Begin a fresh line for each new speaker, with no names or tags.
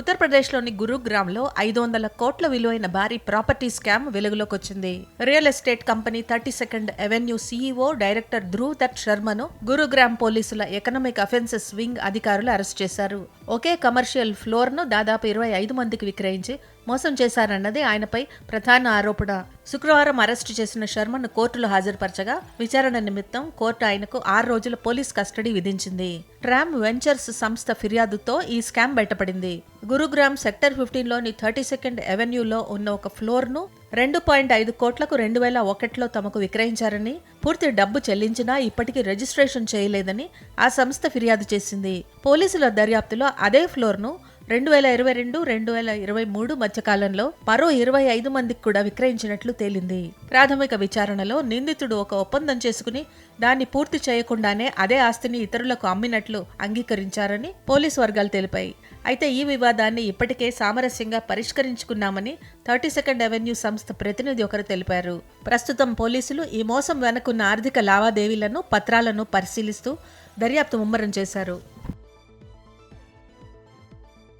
ఉత్తరప్రదేశ్లోని గురుగ్రామ్లో ఐదు వందల కోట్ల విలువైన భారీ ప్రాపర్టీ స్కామ్ వెలుగులోకి వచ్చింది. Real estate company thirty second avenue CEO director Dhruv Dutt శర్మను Gurugram పోలీసుల ఎకనామిక్ అఫెన్సెస్ వింగ్ అధికారులు అరెస్ట్ చేశారు. ఒకే కమర్షియల్ ఫ్లోర్ను దాదాపు ఇరవై ఐదు మందికి విక్రయించి మోసం చేశారన్నది ఆయనపై ప్రధాన ఆరోపణ. శుక్రవారం అరెస్టు చేసిన శర్మను కోర్టులో హాజరుపరచగా విచారణ నిమిత్తం కోర్టు ఆయనకు ఆరు రోజుల పోలీస్ కస్టడీ విధించింది. ట్రామ్ వెంచర్స్ సంస్థ ఫిర్యాదుతో ఈ స్కామ్ బయటపడింది. గురుగ్రామ్ సెక్టర్ ఫిఫ్టీన్లోని థర్టీ సెకండ్ అవెన్యూలో ఉన్న ఒక ఫ్లోర్ను రెండు పాయింట్ ఐదు కోట్లకు రెండు వేల ఒకటిలో తమకు విక్రయించారని పూర్తి డబ్బు చెల్లించినా ఇప్పటికీ రిజిస్ట్రేషన్ చేయలేదని ఆ సంస్థ ఫిర్యాదు చేసింది. పోలీసుల దర్యాప్తులో అదే ఫ్లోర్ను రెండు వేల ఇరవై రెండు రెండు వేల ఇరవై మూడు మధ్యకాలంలో మరో ఇరవై ఐదు మందికి కూడా విక్రయించినట్లు తేలింది. ప్రాథమిక విచారణలో నిందితుడు ఒక ఒప్పందం చేసుకుని దాన్ని పూర్తి చేయకుండానే అదే ఆస్తిని ఇతరులకు అమ్మినట్లు అంగీకరించారని పోలీసు వర్గాలు తెలిపాయి. అయితే ఈ వివాదాన్ని ఇప్పటికే సామరస్యంగా పరిష్కరించుకున్నామని థర్టీ సెకండ్ అవెన్యూ సంస్థ ప్రతినిధి ఒకరు తెలిపారు. ప్రస్తుతం పోలీసులు ఈ మోసం వెనుకున్న ఆర్థిక లావాదేవీలను పత్రాలను పరిశీలిస్తూ దర్యాప్తు ముమ్మరం చేశారు.